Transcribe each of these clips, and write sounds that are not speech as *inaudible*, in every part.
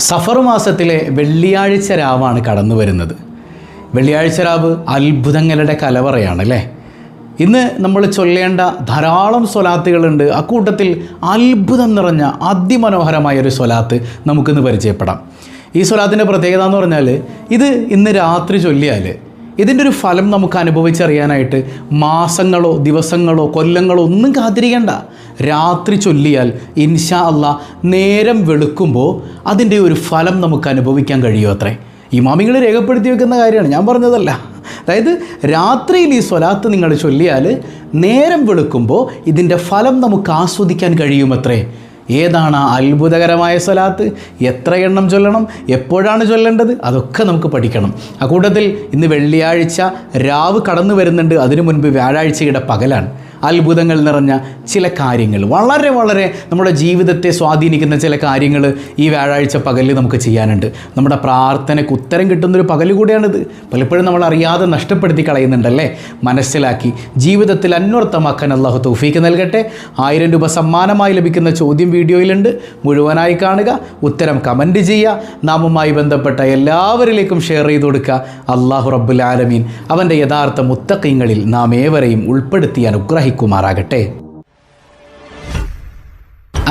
സഫർ മാസത്തിലെ വെള്ളിയാഴ്ച രാവാണ് കടന്നു വരുന്നത്. വെള്ളിയാഴ്ച രാവ് അത്ഭുതങ്ങളുടെ കലവറയാണ് അല്ലേ? ഇന്ന് നമ്മൾ ചൊല്ലേണ്ട ധാരാളം സ്വലാത്തുകളുണ്ട്. അക്കൂട്ടത്തിൽ അത്ഭുതം നിറഞ്ഞ അതിമനോഹരമായ ഒരു സ്വലാത്ത് നമുക്കിന്ന് പരിചയപ്പെടാം. ഈ സ്വലാത്തിന്റെ പ്രത്യേകത എന്ന് പറഞ്ഞാൽ ഇത് ഇന്ന് രാത്രി ചൊല്ലിയാൽ ഇതിന്റെ ഒരു ഫലം നമുക്ക് അനുഭവിച്ചറിയാനായിട്ട് മാസങ്ങളോ ദിവസങ്ങളോ കൊല്ലങ്ങളോ ഒന്നും കാത്തിരിക്കേണ്ട. രാത്രി ചൊല്ലിയാൽ ഇൻഷാ അല്ല നേരം വെളുക്കുമ്പോൾ അതിന്റെ ഒരു ഫലം നമുക്ക് അനുഭവിക്കാൻ കഴിയും അത്രേ. ഇമാമികൾ രേഖപ്പെടുത്തി വെക്കുന്ന കാര്യമാണ്. ഞാൻ പറഞ്ഞതല്ല. അതായത് രാത്രിയിൽ ഈ സ്വലാത്ത് നിങ്ങൾ ചൊല്ലിയാൽ നേരം വെളുക്കുമ്പോൾ ഇതിന്റെ ഫലം നമുക്ക് ആസ്വദിക്കാൻ കഴിയുമത്രേ ഏതാണ് ആ അത്ഭുതകരമായ സ്വലാത്ത്? എത്ര എണ്ണം ചൊല്ലണം? എപ്പോഴാണ് ചൊല്ലേണ്ടത്? അതൊക്കെ നമുക്ക് പഠിക്കണം. ആ കൂട്ടത്തിൽ ഇന്ന് വെള്ളിയാഴ്ച രാവ് കടന്നു വരുന്നുണ്ട്. അതിനു മുൻപ് വ്യാഴാഴ്ചയുടെ പകലാണ്. അത്ഭുതങ്ങൾ നിറഞ്ഞ ചില കാര്യങ്ങൾ. വളരെ വളരെ നമ്മുടെ ജീവിതത്തെ സ്വാധീനിക്കുന്ന ചില കാര്യങ്ങൾ ഈ വ്യാഴാഴ്ച പകലിൽ നമുക്ക് ചെയ്യാനുണ്ട്. നമ്മുടെ പ്രാർത്ഥനയ്ക്ക് ഉത്തരം കിട്ടുന്നൊരു പകൽ കൂടിയാണിത്. പലപ്പോഴും നമ്മൾ അറിയാതെ നഷ്ടപ്പെടുത്തി കളയുന്നുണ്ടല്ലേ? മനസ്സിലാക്കി ജീവിതത്തിൽ അന്വർത്ഥമാക്കാൻ അള്ളാഹു തൗഫീക്ക് നൽകട്ടെ. ആയിരം രൂപ സമ്മാനമായി ലഭിക്കുന്ന ചോദ്യം വീഡിയോയിലുണ്ട്. മുഴുവനായി കാണുക. ഉത്തരം കമന്റ് ചെയ്യുക. നാമുമായി ബന്ധപ്പെട്ട എല്ലാവരിലേക്കും ഷെയർ ചെയ്ത് കൊടുക്കുക. അള്ളാഹു റബ്ബുൽ ആലമീൻ അവന്റെ യഥാർത്ഥ മുത്തക്കിങ്ങളിൽ നാം ഏവരെയും ഉൾപ്പെടുത്തി അനുഗ്രഹിക്കുമാറാകട്ടെ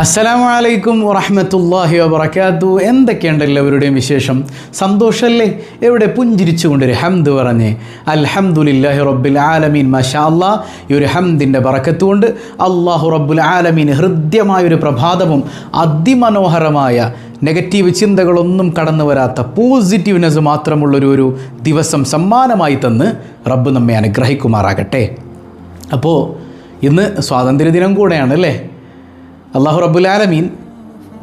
അസ്സലാമു വറഹമത്തല്ലാഹി വബറകാത്തു. എന്തൊക്കെയുണ്ട് എല്ലാവരുടെയും വിശേഷം? സന്തോഷമല്ലേ എവിടെ പുഞ്ചിരിച്ചുകൊണ്ടൊരു ഹംദ് പറഞ്ഞ് അൽഹംദുലില്ലാഹി റബ്ബിൽ ആലമീൻ മഷാ അല്ലാ ഈ ഒരു ഹംദിന്റെ പറക്കത്തുകൊണ്ട് അള്ളാഹു റബ്ബുൽ ആലമീൻ ഹൃദ്യമായൊരു പ്രഭാതവും അതിമനോഹരമായ നെഗറ്റീവ് ചിന്തകളൊന്നും കടന്നു വരാത്ത പോസിറ്റീവ്നെസ് മാത്രമുള്ളൊരു ഒരു ദിവസം സമ്മാനമായി തന്ന് റബ്ബ് നമ്മെ അനുഗ്രഹിക്കുമാറാകട്ടെ. അപ്പോൾ ഇന്ന് സ്വാതന്ത്ര്യദിനം കൂടെയാണ് അല്ലേ അള്ളാഹു റബ്ബുലാലമീൻ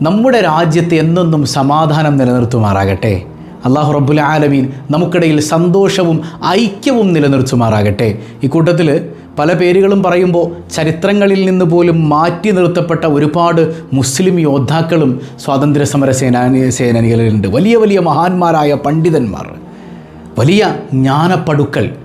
നമ്മുടെ രാജ്യത്ത് എന്നെന്നും സമാധാനം നിലനിർത്തുമാറാകട്ടെ. അള്ളാഹു റബ്ബുൽ ആലമീൻ നമുക്കിടയിൽ സന്തോഷവും ഐക്യവും നിലനിർത്തുമാറാകട്ടെ. ഈ കൂട്ടത്തിൽ പല പേരുകളും പറയുമ്പോൾ ചരിത്രങ്ങളിൽ നിന്ന് പോലും മാറ്റി നിർത്തപ്പെട്ട ഒരുപാട് മുസ്ലിം യോദ്ധാക്കളും സ്വാതന്ത്ര്യ സമര സേനാനി സേനാനികളിലുണ്ട്. വലിയ വലിയ മഹാന്മാരായ പണ്ഡിതന്മാർ. വലിയ ജ്ഞാനപ്പടുക്കൾ.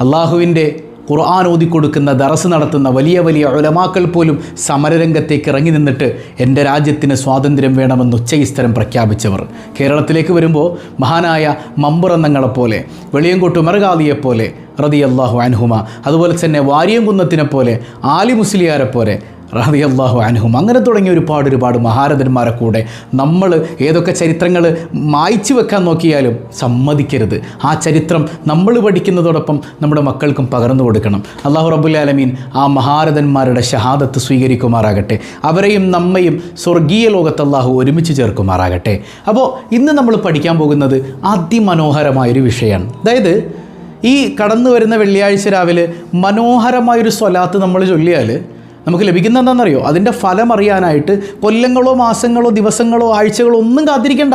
അള്ളാഹുവിന്റെ ഖുർആൻ ഓതിക്കൊടുക്കുന്ന ദറസ് നടത്തുന്ന വലിയ വലിയ ഉലമാക്കൾ പോലും സമരരംഗത്തേക്ക് ഇറങ്ങി നിന്നിട്ട് എന്റെ രാജ്യത്തിന് സ്വാതന്ത്ര്യം വേണമെന്ന് ഉച്ചയിസ്തരം പ്രഖ്യാപിച്ചവർ. കേരളത്തിലേക്ക് വരുമ്പോൾ മഹാനായ മമ്പുറന്നങ്ങളെപ്പോലെ വെളിയങ്കോട്ട് ഉമർഗാദിയെപ്പോലെ റതി അള്ളാഹു അൻഹുമ. അതുപോലെ തന്നെ വാരിയംകുന്നത്തിനെ പോലെ ആലി മുസ്ലിയാരെ പോലെ അള്ളാഹു അൻഹും. അങ്ങനെ തുടങ്ങിയ ഒരുപാട് ഒരുപാട് മഹാരഥന്മാരെ കൂടെ നമ്മൾ ഏതൊക്കെ ചരിത്രങ്ങൾ മായ്ച്ചു വെക്കാൻ നോക്കിയാലും സമ്മതിക്കരുത്. ആ ചരിത്രം നമ്മൾ പഠിക്കുന്നതോടൊപ്പം നമ്മുടെ മക്കൾക്കും പകർന്നു കൊടുക്കണം. അള്ളാഹു റബുൽ ആലമീൻ ആ മഹാരഥന്മാരുടെ ഷഹാദത്ത് സ്വീകരിക്കുമാറാകട്ടെ. അവരെയും നമ്മയും സ്വർഗീയ ലോകത്ത് അള്ളാഹു ഒരുമിച്ച് ചേർക്കുമാറാകട്ടെ. അപ്പോൾ ഇന്ന് നമ്മൾ പഠിക്കാൻ പോകുന്നത് അതിമനോഹരമായൊരു വിഷയമാണ്. അതായത് ഈ കടന്നു വരുന്ന വെള്ളിയാഴ്ച രാവിലെ മനോഹരമായൊരു സ്വലാത്ത് നമ്മൾ ചൊല്ലിയാൽ നമുക്ക് ലഭിക്കുന്ന എന്താണെന്നറിയോ? അതിന്റെ ഫലം അറിയാനായിട്ട് കൊല്ലങ്ങളോ മാസങ്ങളോ ദിവസങ്ങളോ ആഴ്ചകളോ ഒന്നും കാത്തിരിക്കണ്ട.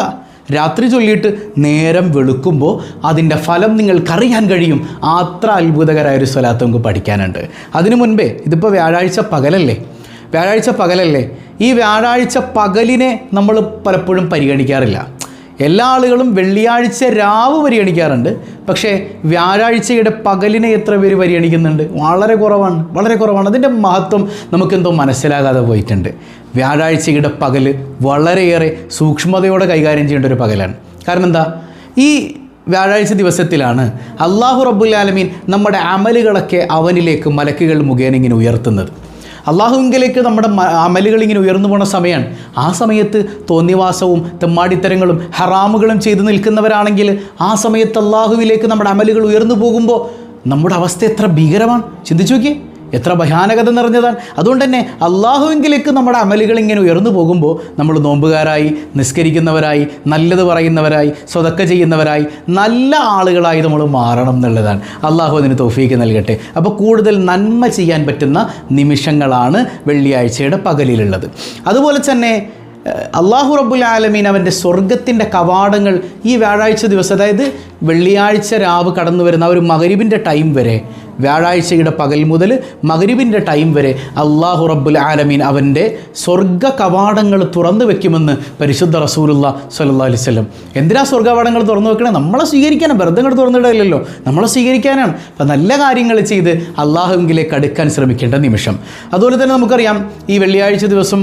രാത്രി ചൊല്ലിയിട്ട് നേരം വെളുക്കുമ്പോൾ അതിന്റെ ഫലം നിങ്ങൾക്കറിയാൻ കഴിയും. അത്ര അത്ഭുതകരമായ ഒരു സ്വലാത്ത് നമുക്ക് പഠിക്കാനുണ്ട്. അതിനു മുൻപേ ഇതിപ്പോൾ വ്യാഴാഴ്ച പകലല്ലേ? വ്യാഴാഴ്ച പകലല്ലേ? ഈ വ്യാഴാഴ്ച പകലിനെ നമ്മൾ പലപ്പോഴും പരിഗണിക്കാറില്ല. എല്ലാ ആളുകളും വെള്ളിയാഴ്ച രാവ് പരിഗണിക്കാറുണ്ട്. പക്ഷേ വ്യാഴാഴ്ചയുടെ പകലിനെ എത്ര പേര് പരിഗണിക്കുന്നുണ്ട്? വളരെ കുറവാണ്. വളരെ കുറവാണ്. അതിന്റെ മഹത്വം നമുക്കെന്തോ മനസ്സിലാകാതെ പോയിട്ടുണ്ട്. വ്യാഴാഴ്ചയുടെ പകൽ വളരെയേറെ സൂക്ഷ്മതയോടെ കൈകാര്യം ചെയ്യേണ്ട ഒരു പകലാണ്. കാരണം എന്താ? ഈ വ്യാഴാഴ്ച ദിവസത്തിലാണ് അള്ളാഹു റബ്ബുല്ലാലമീൻ നമ്മുടെ അമലുകളൊക്കെ അവനിലേക്ക് മലക്കുകൾ മുഖേന ഇങ്ങനെ ഉയർത്തുന്നത്. അള്ളാഹുവിങ്കിലേക്ക് നമ്മുടെ അമലുകൾ ഇങ്ങനെ ഉയർന്നു പോണ സമയമാണ് ആ സമയത്ത് തോന്നിവാസവും തെമ്മാടിത്തരങ്ങളും ഹറാമുകളും ചെയ്തു നിൽക്കുന്നവരാണെങ്കിൽ ആ സമയത്ത് അള്ളാഹുവിലേക്ക് നമ്മുടെ അമലുകൾ ഉയർന്നു പോകുമ്പോൾ നമ്മുടെ അവസ്ഥ എത്ര ഭീകരമാണ്? ചിന്തിച്ചു നോക്കിയേ. എത്ര ഭയാനകത നിറഞ്ഞതാണ്. അതുകൊണ്ട് തന്നെ അള്ളാഹുവിങ്കിലേക്ക് നമ്മുടെ അമലുകൾ ഇങ്ങനെ ഉയർന്നു പോകുമ്പോൾ നമ്മൾ നോമ്പുകാരായി നിസ്കരിക്കുന്നവരായി നല്ലത് പറയുന്നവരായി സ്വതക്ക ചെയ്യുന്നവരായി നല്ല ആളുകളായി നമ്മൾ മാറണം എന്നുള്ളതാണ്. അള്ളാഹു അതിന് തോഫീക്ക് നൽകട്ടെ. അപ്പോൾ കൂടുതൽ നന്മ ചെയ്യാൻ പറ്റുന്ന നിമിഷങ്ങളാണ് വെള്ളിയാഴ്ചയുടെ പകലിലുള്ളത്. അതുപോലെ തന്നെ അള്ളാഹു റബ്ബുൽ ആലമീൻ അവന്റെ സ്വർഗത്തിന്റെ കവാടങ്ങൾ ഈ വ്യാഴാഴ്ച ദിവസം അതായത് വെള്ളിയാഴ്ച രാവ് കടന്നു വരുന്ന ആ ഒരു മകരിബിന്റെ ടൈം വരെ വ്യാഴാഴ്ചയുടെ പകൽ മുതൽ മകരിബിന്റെ ടൈം വരെ അള്ളാഹു റബ്ബുൽ ആലമീൻ അവന്റെ സ്വർഗ കവാടങ്ങൾ തുറന്നു വെക്കുമെന്ന് പരിശുദ്ധ റസൂലുള്ള സല്ലാ അലൈഹി സ്വലം എന്തിനാ സ്വർഗ കവാടങ്ങൾ തുറന്നു വെക്കണേ? നമ്മളെ സ്വീകരിക്കാനാണ് വെറുതെ ഇങ്ങോട്ട് തുറന്നിടയില്ലല്ലോ നമ്മളെ സ്വീകരിക്കാനാണ്. അപ്പം നല്ല കാര്യങ്ങൾ ചെയ്ത് അള്ളാഹുവിലേക്ക് അടുക്കാൻ ശ്രമിക്കേണ്ട നിമിഷം. അതുപോലെ തന്നെ നമുക്കറിയാം ഈ വെള്ളിയാഴ്ച ദിവസം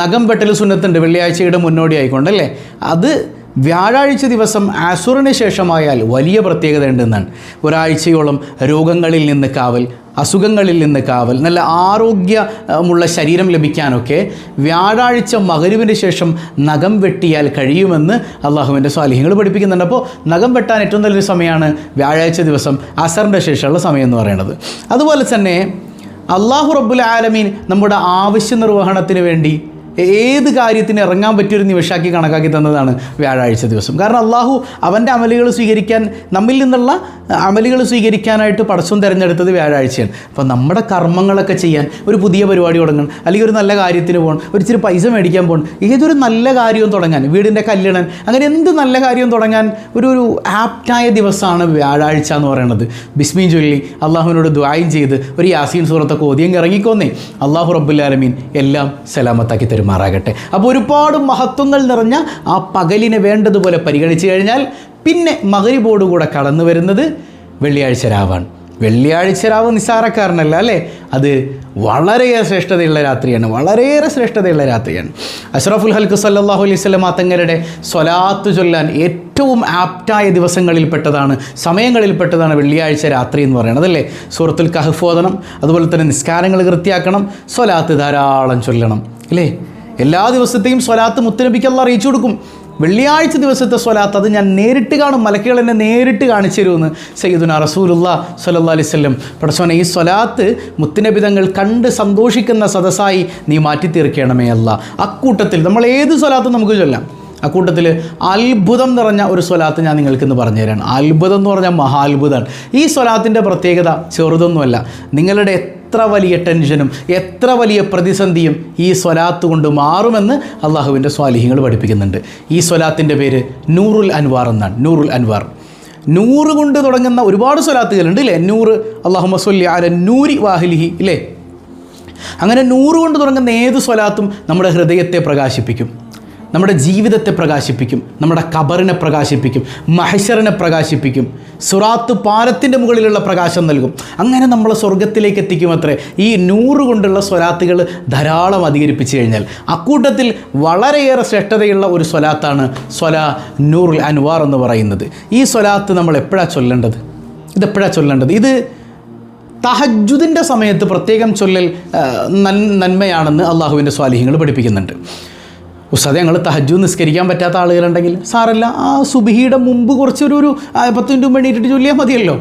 നഖം വെട്ടൽ സുന്നത്തുണ്ട്. വെള്ളിയാഴ്ചയുടെ മുന്നോടിയായിക്കൊണ്ടല്ലേ അത് വ്യാഴാഴ്ച ദിവസം ആസുറിന് ശേഷമായാൽ വലിയ പ്രത്യേകത ഉണ്ടെന്നാണ് ഒരാഴ്ചയോളം രോഗങ്ങളിൽ നിന്ന് കാവൽ അസുഖങ്ങളിൽ നിന്ന് കാവൽ നല്ല ആരോഗ്യമുള്ള ശരീരം ലഭിക്കാനൊക്കെ വ്യാഴാഴ്ച മകരുവിന് ശേഷം നഖം വെട്ടിയാൽ കഴിയുമെന്ന് അള്ളാഹുവിന്റെ സ്വാലിഹ്യങ്ങൾ പഠിപ്പിക്കുന്നുണ്ട്. അപ്പോൾ നഖം വെട്ടാൻ ഏറ്റവും നല്ലൊരു സമയമാണ് വ്യാഴാഴ്ച ദിവസം അസറിന്റെ ശേഷമുള്ള സമയം എന്ന് പറയുന്നത്. അതുപോലെ തന്നെ അള്ളാഹു റബ്ബുൽ ആലമീൻ നമ്മുടെ ആവശ്യ നിർവഹണത്തിന് വേണ്ടി ഏത് കാര്യത്തിന് ഇറങ്ങാൻ പറ്റിയൊരു നിമിഷമാക്കി കണക്കാക്കി തന്നതാണ് വ്യാഴാഴ്ച ദിവസം. കാരണം അള്ളാഹു അവന്റെ അമലുകൾ സ്വീകരിക്കാൻ നമ്മിൽ നിന്നുള്ള അമലുകൾ സ്വീകരിക്കാനായിട്ട് പടച്ചം തിരഞ്ഞെടുത്തത് വ്യാഴാഴ്ചയാണ്. അപ്പോൾ നമ്മുടെ കർമ്മങ്ങളൊക്കെ ചെയ്യാൻ ഒരു പുതിയ പരിപാടി തുടങ്ങണം അല്ലെങ്കിൽ ഒരു നല്ല കാര്യത്തിന് പോകണം ഒരു ഇച്ചിരി പൈസ മേടിക്കാൻ പോകണം ഏതൊരു നല്ല കാര്യവും തുടങ്ങാൻ വീടിന്റെ കല്യാണം അങ്ങനെ എന്ത് നല്ല കാര്യവും തുടങ്ങാൻ ഒരു ഒരു ആപ്റ്റായ ദിവസമാണ് വ്യാഴാഴ്ച എന്ന് പറയുന്നത്. ബിസ്മീൻ ചൊല്ലി അള്ളാഹുവിനോട് ദ്വായം ചെയ്ത് ഒരു യാസീൻ സൂറത്തൊക്കെ ഓതിയം ഇറങ്ങിക്കോന്നേ. അള്ളാഹു റബ്ബുല്ലാലമീൻ എല്ലാം സലാമത്താക്കി തരുമാറാകട്ടെ അപ്പോൾ ഒരുപാട് മഹത്വങ്ങൾ നിറഞ്ഞ ആ പകലിനെ വേണ്ടതുപോലെ പരിഗണിച്ചു കഴിഞ്ഞാൽ പിന്നെ മകരിബോടുകൂടെ കടന്നു വരുന്നത് വെള്ളിയാഴ്ച രാവാണ്. വെള്ളിയാഴ്ച രാവ് നിസ്സാരക്കാരനല്ല അല്ലേ? അത് വളരെയേറെ ശ്രേഷ്ഠതയുള്ള രാത്രിയാണ്. വളരെയേറെ ശ്രേഷ്ഠതയുള്ള രാത്രിയാണ്. അഷ്റഫുൽ ഹൽക്ക് സല്ലാഹു അലൈഹി സ്വലം തങ്ങളുടെ സ്വലാത്ത് ചൊല്ലാൻ ഏറ്റവും ആപ്റ്റായ ദിവസങ്ങളിൽപ്പെട്ടതാണ് സമയങ്ങളിൽപ്പെട്ടതാണ് വെള്ളിയാഴ്ച രാത്രി എന്ന് പറയുന്നത് അല്ലേ? സൂറത്തുൽ കഹഫോദനം അതുപോലെ തന്നെ നിസ്കാരങ്ങൾ വൃത്തിയാക്കണം സ്വലാത്ത് ധാരാളം ചൊല്ലണം അല്ലേ എല്ലാ ദിവസത്തെയും സ്വലാത്ത് മുത്തനബിക്ക് അറിയിച്ചു കൊടുക്കും. വെള്ളിയാഴ്ച ദിവസത്തെ സ്വലാത്ത് അത് ഞാൻ നേരിട്ട് കാണും. മലക്കുകൾ എന്നെ നേരിട്ട് കാണിച്ചു തരുമെന്ന് സയ്യിദുന റസൂലുള്ള സല്ലാ അലൈഹി പടസോനെ ഈ സ്വലാത്ത് മുത്തിനബിതങ്ങൾ കണ്ട് സന്തോഷിക്കുന്ന സദസ്സായി നീ മാറ്റി തീർക്കണമേ അല്ല. അക്കൂട്ടത്തിൽ നമ്മൾ ഏത് സ്വലാത്തും നമുക്ക് ചൊല്ലാം. അക്കൂട്ടത്തിൽ അത്ഭുതം നിറഞ്ഞ ഒരു സ്വലാത്ത് ഞാൻ നിങ്ങൾക്ക് ഇന്ന് പറഞ്ഞു തരാണ് അത്ഭുതം എന്ന് പറഞ്ഞാൽ മഹാത്ഭുതമാണ്. ഈ സ്വലാത്തിന്റെ പ്രത്യേകത ചെറുതൊന്നുമല്ല. നിങ്ങളുടെ എത്ര വലിയ ടെൻഷനും എത്ര വലിയ പ്രതിസന്ധിയും ഈ സ്വലാത്ത് കൊണ്ട് മാറുമെന്ന് അള്ളാഹുവിന്റെ സ്വാലിഹ്യങ്ങൾ പഠിപ്പിക്കുന്നുണ്ട്. ഈ സ്വലാത്തിന്റെ പേര് നൂറുൽ അൻവാർ എന്നാണ്. നൂറുൽ അൻവാർ. നൂറ് കൊണ്ട് തുടങ്ങുന്ന ഒരുപാട് സ്വലാത്തുകളുണ്ട് ഇല്ലേ? നൂറ് അള്ളാഹു മസ്വല്ലി ആല നൂരി വാഹിലിഹി ഇല്ലേ? അങ്ങനെ നൂറ് കൊണ്ട് തുടങ്ങുന്ന ഏത് സ്വലാത്തും നമ്മുടെ ഹൃദയത്തെ പ്രകാശിപ്പിക്കും. നമ്മുടെ ജീവിതത്തെ പ്രകാശിപ്പിക്കും നമ്മുടെ കബറിനെ പ്രകാശിപ്പിക്കും മഹശറിനെ പ്രകാശിപ്പിക്കും സുറാത്ത് പാലത്തിന്റെ മുകളിലുള്ള പ്രകാശം നൽകും. അങ്ങനെ നമ്മൾ സ്വർഗത്തിലേക്ക് എത്തിക്കും അത്രേ ഈ നൂറ് കൊണ്ടുള്ള സ്വലാത്തുകൾ ധാരാളം അധികരിപ്പിച്ചു കഴിഞ്ഞാൽ അക്കൂട്ടത്തിൽ വളരെയേറെ ശ്രേഷ്ഠതയുള്ള ഒരു സ്വലാത്താണ് സ്വല നൂറുൽ അൻവാർ എന്ന് പറയുന്നത്. ഈ സ്വലാത്ത് നമ്മൾ എപ്പോഴാണ് ചൊല്ലേണ്ടത്? ഇതെപ്പോഴാണ് ചൊല്ലേണ്ടത്? ഇത് തഹജുദിന്റെ സമയത്ത് പ്രത്യേകം ചൊല്ലൽ നന്മയാണെന്ന് അള്ളാഹുവിന്റെ സ്വാലിഹ്യങ്ങൾ പഠിപ്പിക്കുന്നുണ്ട്. ഉസ്താദ് ഞങ്ങൾ തഹജു നിസ്കരിക്കാൻ പറ്റാത്ത ആളുകളുണ്ടെങ്കിൽ സാറല്ല ആ സുബിഹിയുടെ മുമ്പ് കുറച്ചൊരു ഒരു പത്ത് മിനിറ്റ് മുമ്പ് എണീറ്റിട്ട് ചൊല്ലിയാൽ മതിയല്ലോ.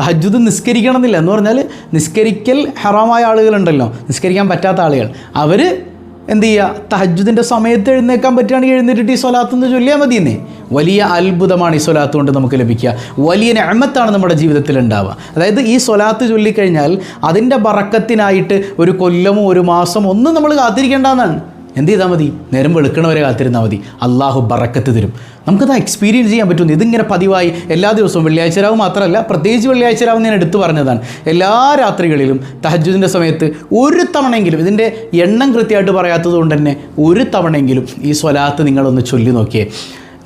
തഹജുദ് നിസ്കരിക്കണം എന്നില്ല എന്ന് പറഞ്ഞാൽ നിസ്കരിക്കൽ ഹറാമായ ആളുകളുണ്ടല്ലോ. നിസ്കരിക്കാൻ പറ്റാത്ത ആളുകൾ. അവർ എന്ത് ചെയ്യുക തഹജുദിന്റെ സമയത്ത് എഴുന്നേക്കാൻ പറ്റുകയാണെങ്കിൽ എഴുന്നേറ്റിട്ട് ഈ സ്വലാത്ത് എന്ന് ചൊല്ലിയാൽ മതി എന്നേ വലിയ അത്ഭുതമാണ് ഈ സ്വലാത്ത് കൊണ്ട് നമുക്ക് ലഭിക്കുക. വലിയ നഅമത്താണ് നമ്മുടെ ജീവിതത്തിൽ ഉണ്ടാവുക. അതായത് ഈ സ്വലാത്ത് ചൊല്ലിക്കഴിഞ്ഞാൽ അതിന്റെ ബറക്കത്തിനായിട്ട് ഒരു കൊല്ലമോ ഒരു മാസമോ ഒന്നും നമ്മൾ കാത്തിരിക്കേണ്ടെന്നാണ്. എന്ത് ചെയ്താൽ മതി? നേരം വെളുക്കണവരെ കാത്തിരുന്നാൽ മതി. അള്ളാഹു ബറക്കത്ത് തരും. നമുക്കത് എക്സ്പീരിയൻസ് ചെയ്യാൻ പറ്റുന്നു ഇതിങ്ങനെ പതിവായി എല്ലാ ദിവസവും വെള്ളിയാഴ്ച രാവ് മാത്രമല്ല പ്രത്യേകിച്ച് വെള്ളിയാഴ്ച രാവ് ഞാൻ എടുത്തു പറഞ്ഞതാണ്. എല്ലാ രാത്രികളിലും തഹജുദിന്റെ സമയത്ത് ഒരു തവണയെങ്കിലും ഇതിന്റെ എണ്ണം കൃത്യമായിട്ട് പറയാത്തത് കൊണ്ട് തന്നെ ഒരു തവണയെങ്കിലും ഈ സ്വലാത്ത് നിങ്ങളൊന്ന് ചൊല്ലി നോക്കിയേ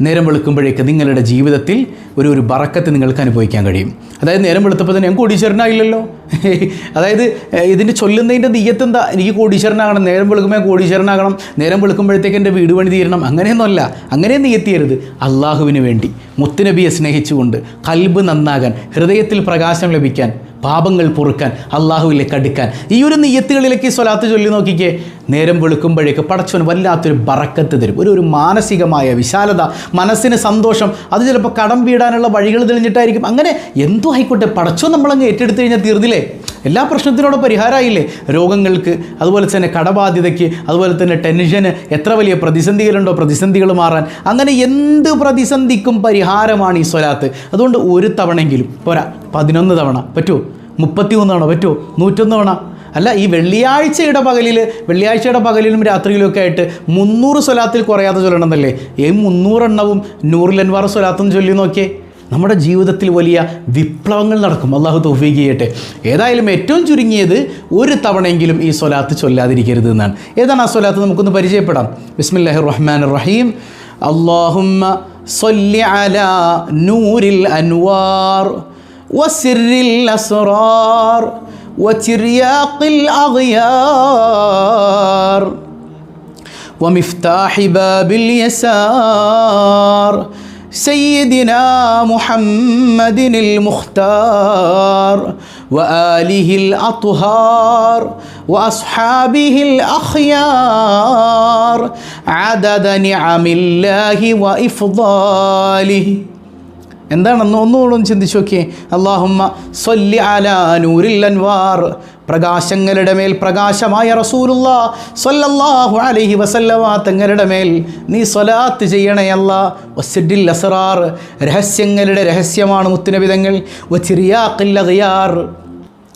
നേരം വെളുക്കുമ്പോഴേക്ക് നിങ്ങളുടെ ജീവിതത്തിൽ ഒരു ഒരു ബറക്കത്ത് നിങ്ങൾക്ക് അനുഭവിക്കാൻ കഴിയും. അതായത് നേരം വെളുത്തപ്പോൾ തന്നെ ഞാൻ കോടീശ്വരനായില്ലല്ലോ. *laughs* അതായത് ഇതിന്റെ ചൊല്ലുന്നതിന്റെ നീയത്തെന്താ എനിക്ക് കോടീശ്വരനാകണം നേരം വെളുക്കുമ്പോൾ കോടീശ്വരനാകണം നേരം വെളുക്കുമ്പോഴത്തേക്ക് എന്റെ വീട് പണി തീരണം അങ്ങനെയൊന്നുമല്ല. അങ്ങനെ നീയത്തിയരുത് അള്ളാഹുവിന് വേണ്ടി മുത്തുനബിയെ സ്നേഹിച്ചുകൊണ്ട് കൽബ് നന്നാകാൻ ഹൃദയത്തിൽ പ്രകാശം ലഭിക്കാൻ പാപങ്ങൾ പൊറുക്കാൻ അള്ളാഹുവിലേക്ക് അടുക്കാൻ. ഈ ഒരു നെയ്യത്തുകളിലേക്ക് ഈ സ്വലാത്ത് ചൊല്ലി നോക്കിക്കേ. നേരം വെളുക്കുമ്പോഴേക്ക് പടച്ചവൻ വല്ലാത്തൊരു ബറക്കത്ത് തരും. ഒരു ഒരു മാനസികമായ വിശാലത മനസ്സിന് സന്തോഷം. അത് ചിലപ്പോൾ കടം വീടാനുള്ള വഴികൾ തെളിഞ്ഞിട്ടായിരിക്കും. അങ്ങനെ എന്തോ ആയിക്കോട്ടെ പടച്ചോ നമ്മളങ്ങ് ഏറ്റെടുത്ത് കഴിഞ്ഞാൽ തീർന്നില്ലേ? എല്ലാ പ്രശ്നത്തിനോടും പരിഹാരമായില്ലേ? രോഗങ്ങൾക്ക് അതുപോലെ തന്നെ കടബാധ്യതയ്ക്ക് അതുപോലെ തന്നെ ടെൻഷന് എത്ര വലിയ പ്രതിസന്ധികളുണ്ടോ പ്രതിസന്ധികൾ മാറാൻ. അങ്ങനെ എന്ത് പ്രതിസന്ധിക്കും പരിഹാരമാണ് ഈ സ്വലാത്ത്. അതുകൊണ്ട് ഒരു തവണയെങ്കിലും പോരാ പതിനൊന്ന് തവണ പറ്റുമോ മുപ്പത്തിമൂന്ന് തവണ പറ്റുമോ നൂറ്റൊന്ന് തവണ. അല്ല ഈ വെള്ളിയാഴ്ചയുടെ പകലിൽ വെള്ളിയാഴ്ചയുടെ പകലിലും രാത്രിയിലും ഒക്കെ ആയിട്ട് മുന്നൂറ് സ്വലാത്തിൽ കുറയാതെ ചൊല്ലണമെന്നല്ലേ ഈ മുന്നൂറെണ്ണവും നൂറിൽ അൻവാറ് സ്വലാത്തും ചൊല്ലി നോക്കിയേ. നമ്മുടെ ജീവിതത്തിൽ വലിയ വിപ്ലവങ്ങൾ നടക്കും അള്ളാഹു തൗഫീഖ് ചെയ്യട്ടെ ഏതായാലും ഏറ്റവും ചുരുങ്ങിയത് ഒരു തവണയെങ്കിലും ഈ സ്വലാത്ത് ചൊല്ലാതിരിക്കരുത് എന്നാണ് ഏതാണ് ആ സ്വലാത്ത് നമുക്കൊന്ന് പരിചയപ്പെടാം ബിസ്മില്ലാഹി റഹ്മാൻ റഹീം അള്ളാഹുമ്മ صل على نور الأنوار وسر الأسرار وترياق الأغيار ومفتاح باب اليسار سيدنا محمد المختار وآله الأطهار وأصحابه الأخيار عدد نعم الله وإفضاله. എന്താണെന്ന് ഒന്നുകൂടെ ചിന്തിച്ചു നോക്കിയേ. അള്ളാഹുമ്മ സൊല്ലി അലൂരിൽ അൻവാർ. പ്രകാശങ്ങളുടെ മേൽ പ്രകാശമായ റസൂലുള്ള സൊല്ലാഹു അലഹി വസല്ലവ തങ്ങളുടെ മേൽ നീ സ്വലാത്ത് ചെയ്യണയല്ല വസിഡിൽ അസറാർ. രഹസ്യങ്ങളുടെ രഹസ്യമാണ് മുത്തുനബിതങ്ങൾ. വച്ചിറിയാക്കില്ലതയാർ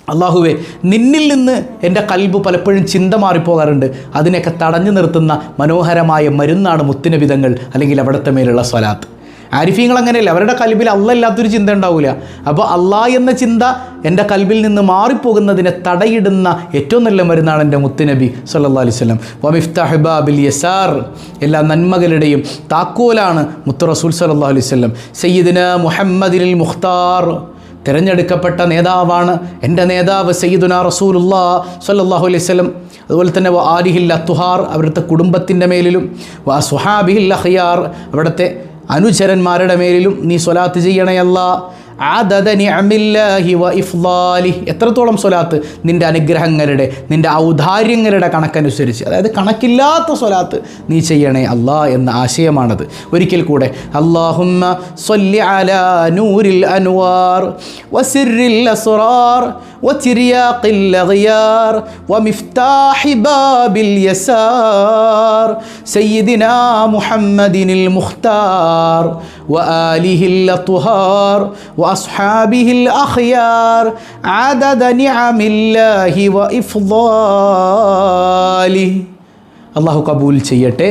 അള്ളാഹുവെ നിന്നിൽ നിന്ന് എന്റെ കൽബ് പലപ്പോഴും ചിന്ത മാറിപ്പോകാറുണ്ട്. അതിനെയൊക്കെ തടഞ്ഞു നിർത്തുന്ന മനോഹരമായ മരുന്നാണ് മുത്തുനബിതങ്ങൾ അല്ലെങ്കിൽ അവിടുത്തെ മേലുള്ള സ്വലാത്ത്. ആരിഫീങ്ങൾ അങ്ങനെയല്ല. അവരുടെ കൽബിൽ അല്ല ഇല്ലാത്തൊരു ചിന്ത ഉണ്ടാവില്ല അപ്പോൾ അള്ളാ എന്ന ചിന്ത എന്റെ കൽബിൽ നിന്ന് മാറിപ്പോകുന്നതിനെ തടയിടുന്ന ഏറ്റവും നല്ല മരുന്നാണ് എന്റെ മുത്തുനബി സല്ലാ അലൈഹി സ്വലം വമിഫ്താഹിബാബിൽ യസാർ. എല്ലാ നന്മകളുടെയും താക്കോലാണ് മുത്തു റസൂൽ സല്ലാ അലൈഹി സ്വലം സയ്യിദിന മുഹമ്മദിൽ മുഖ്താർ. തിരഞ്ഞെടുക്കപ്പെട്ട നേതാവാണ് എന്റെ നേതാവ് സയ്യിദുന റസൂലുല്ലാ സല്ലാഹു അലൈഹി സ്വലം അതുപോലെ തന്നെ ആരിഹില്ല തുഹാർ അവിടുത്തെ കുടുംബത്തിന്റെ മേലിലും. വ സുഹാബിഹില്ല അഹിയാർ അവിടുത്തെ അനുചരന്മാരുടെ മേലിലും നീ സ്വലാത്ത് ചെയ്യണയല്ല എത്രത്തോളം സ്വലാത്ത്? നിന്റെ അനുഗ്രഹങ്ങളുടെ നിന്റെ ഔദാര്യങ്ങളുടെ കണക്കനുസരിച്ച്. അതായത് കണക്കില്ലാത്ത സ്വലാത്ത് നീ ചെയ്യണേ അല്ലാ എന്ന ആശയമാണത്. ഒരിക്കൽ കൂടെ അള്ളാഹുമ്മ നൂരിൽ അൻവാർ വസിറിൽ അസ്റാർ وترياق الأغيار ومفتاح باب اليسار سيدنا محمد المختار وآله الأطهار وأصحابه الأخيار عدد نعم الله وإفضاله അള്ളാഹു കബൂൽ ചെയ്യട്ടെ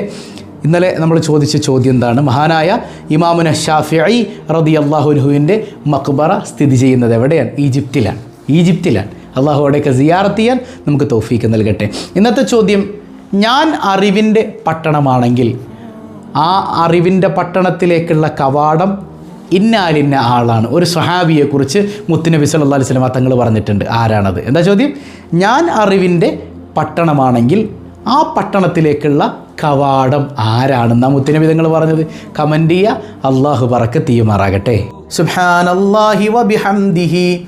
ഇന്നലെ നമ്മൾ ചോദിച്ച ചോദ്യം എന്താണ് മഹാനായ ഇമാമുന ഷാഫിഐ റതി അള്ളാഹുനുഹുവിൻ്റെ മക്ബറ സ്ഥിതി ചെയ്യുന്നത് എവിടെയാണ് ഈജിപ്തിലാണ് ഈജിപ്തിലാണ്. അള്ളാഹു അവിടെയൊക്കെ ചെയ്യാൻ നമുക്ക് തോഫീക്ക് നൽകട്ടെ. ഇന്നത്തെ ചോദ്യം ഞാൻ അറിവിന്റെ പട്ടണമാണെങ്കിൽ ആ അറിവിന്റെ പട്ടണത്തിലേക്കുള്ള കവാടം ഇന്നാലിന്ന ആളാണ്. ഒരു സ്വഹാബിയെക്കുറിച്ച് മുത്തുനബി സല്ലാ അലൈഹി സ്വലമ തങ്ങൾ പറഞ്ഞിട്ടുണ്ട്. ആരാണത്? എന്താ ചോദ്യം? ഞാൻ അറിവിന്റെ പട്ടണമാണെങ്കിൽ ആ പട്ടണത്തിലേക്കുള്ള കവാടം ആരാണെന്നാ മുത്തുനബി തങ്ങൾ പറഞ്ഞത്? കമന്റ് ചെയ്യുക. അള്ളാഹു പറക്ക് തീയുമാറാകട്ടെ സുഹാൻ അള്ളാഹി വബിഹംദിഹി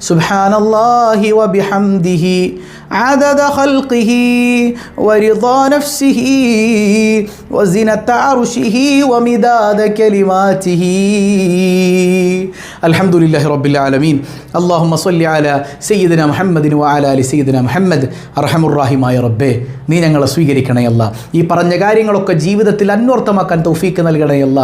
سبحان الله وبحمده عدد خلقه ورضا نفسه وزنة عرشه ومداد كلماته الحمد لله رب العالمين اللهم صل على سيدنا محمد وعلى آل سيدنا محمد അർഹമുറാഹിമായ റബ്ബേ നീ ഞങ്ങളെ സ്വീകരിക്കണയല്ല ഈ പറഞ്ഞ കാര്യങ്ങളൊക്കെ ജീവിതത്തിൽ അന്വർത്ഥമാക്കാൻ തൗഫീക്ക് നൽകണയല്ല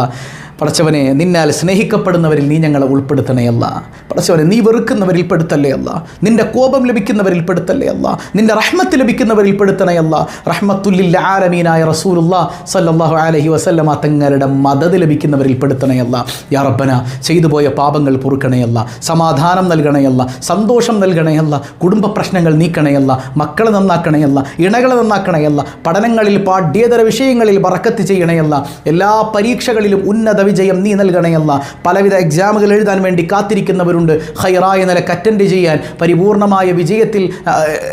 പടച്ചവനെ നിന്നാൽ സ്നേഹിക്കപ്പെടുന്നവരിൽ നീ ഞങ്ങളെ ഉൾപ്പെടുത്തണേ അല്ല. പടച്ചവനെ നീ വെറുക്കുന്നവരിൽ പെടുത്തല്ലേ അല്ല. നിന്റെ കോപം ലഭിക്കുന്നവരിൽ പെടുത്തല്ലേ അല്ല. നിന്റെ റഹ്മത്ത് ലഭിക്കുന്നവരിൽ പെടുത്തണേ പെടുത്തണയല്ല റഹ്മത്തുല്ലിൽ ആലമീനായ റസൂലുള്ള സല്ലാഹു അലഹി വസല്ലമ തങ്ങളുടെ മദത് ലഭിക്കുന്നവരിൽ പെടുത്തണയല്ല യാ യാറപ്പന ചെയ്തു പോയ പാപങ്ങൾ പൊറുക്കണയല്ല സമാധാനം നൽകണയല്ല സന്തോഷം നൽകണയല്ല കുടുംബ പ്രശ്നങ്ങൾ നീക്കണയല്ല മക്കളെ നന്നാക്കണയല്ല ഇണകളെ നന്നാക്കണയല്ല പഠനങ്ങളിൽ പാഠ്യേതര വിഷയങ്ങളിൽ വറക്കത്ത് ചെയ്യണയല്ല എല്ലാ പരീക്ഷകളിലും ഉന്നത വിജയം നീ നൽകണയല്ല പലവിധ എക്സാമുകൾ എഴുതാൻ വേണ്ടി കാത്തിരിക്കുന്നവരുണ്ട്. ഹൈറായ നിലയ്ക്ക് അറ്റൻഡ് ചെയ്യാൻ പരിപൂർണമായ വിജയത്തിൽ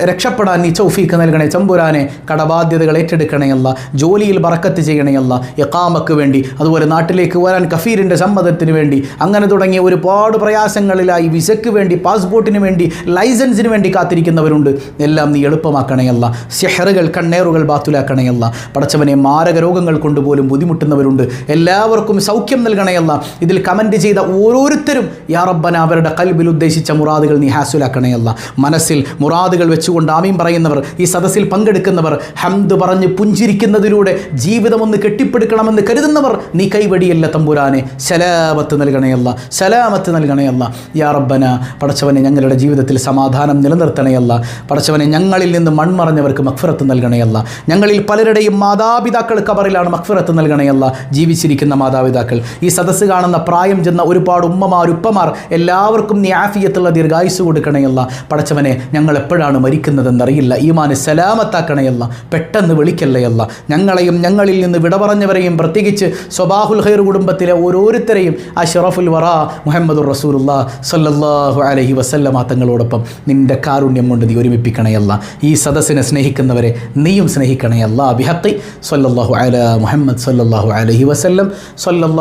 രക്ഷപ്പെടാൻ നീ ചൗഫീക്ക് നൽകണേ. ചമ്പുരാനെ കടബാധ്യതകൾ ഏറ്റെടുക്കണയല്ല ജോലിയിൽ ബറക്കത്ത് ചെയ്യണയല്ല എക്കാമക്ക് വേണ്ടി അതുപോലെ നാട്ടിലേക്ക് വരാൻ കഫീറിന്റെ സമ്മതത്തിന് വേണ്ടി അങ്ങനെ തുടങ്ങിയ ഒരുപാട് പ്രയാസങ്ങളിലായി വിസയ്ക്ക് വേണ്ടി പാസ്പോർട്ടിന് വേണ്ടി ലൈസൻസിന് വേണ്ടി കാത്തിരിക്കുന്നവരുണ്ട്. എല്ലാം നീ എളുപ്പമാക്കണയല്ല സെഹറുകൾ കണ്ണേറുകൾ ബാത്തുലാക്കണയല്ല പടച്ചവനെ മാരക രോഗങ്ങൾ കൊണ്ടുപോലും ബുദ്ധിമുട്ടുന്നവരുണ്ട്. എല്ലാവർക്കും സൗഖ്യം സൗഖ്യം നൽകണയല്ല ഇതിൽ കമന്റ് ചെയ്ത ഓരോരുത്തരും യാ റബ്ബന അവരുടെ കൽബിൽ ഉദ്ദേശിച്ച മുറാദുകൾ നീ ഹാസുലാക്കണയല്ല മനസ്സിൽ മുറാദുകൾ വെച്ചുകൊണ്ട് ആമീൻ പറയുന്നവർ ഈ സദസ്സിൽ പങ്കെടുക്കുന്നവർ ഹംദ് പറഞ്ഞ് പുഞ്ചിരിക്കുന്നതിലൂടെ ജീവിതം ഒന്ന് കെട്ടിപ്പടുക്കണമെന്ന് കരുതുന്നവർ നീ കൈവടിയല്ല തമ്പുരാനെ സലാമത്ത് നൽകണയല്ല സലാമത്ത് നൽകണയല്ല യാ റബ്ബന പടച്ചവനെ ഞങ്ങളുടെ ജീവിതത്തിൽ സമാധാനം നിലനിർത്തണയല്ല പടച്ചവനെ ഞങ്ങളിൽ നിന്ന് മൺമറഞ്ഞവർക്ക് മക്ഫിറത്ത് നൽകണയല്ല ഞങ്ങളിൽ പലരുടെയും മാതാപിതാക്കൾ കബറിലാണ് മക്ഫിറത്ത് നൽകണയല്ല ജീവിച്ചിരിക്കുന്ന മാതാപിതാക്കൾ ഈ സദസ്സ് കാണുന്ന പ്രായം ചെന്ന ഒരുപാട് ഉമ്മമാർ ഉപ്പമാർ എല്ലാവർക്കും നീ ആഫിയത്തുള്ള ദീർഘായുസ് കൊടുക്കണയല്ല. പടച്ചവനെ ഞങ്ങൾ എപ്പോഴാണ് മരിക്കുന്നതെന്നറിയില്ല. ഈമാന് സലാമത്താക്കണയല്ല. പെട്ടെന്ന് വിളിക്കല്ലയല്ല. ഞങ്ങളെയും ഞങ്ങളിൽ നിന്ന് വിട പറഞ്ഞവരെയും പ്രത്യേകിച്ച് സ്വബാഹുൽ ഹൈർ കുടുംബത്തിലെ ഓരോരുത്തരെയും ആ ഷറഫുൽ വറ മുഹമ്മദുർ റസൂലുള്ള സല്ലല്ലാഹു അലഹി വസല്ലമ തങ്ങളോടൊപ്പം നിന്റെ കാരുണ്യം കൊണ്ട് നീ ഒരുമിപ്പിക്കണയല്ല. ഈ സദസ്സിനെ സ്നേഹിക്കുന്നവരെ നീയും സ്നേഹിക്കണയല്ല. ബിഹത്തി സല്ലല്ലാഹു അല മുഹമ്മദ് സല്ലല്ലാഹു അലഹി വസല്ലം സല്ലല്ലാഹു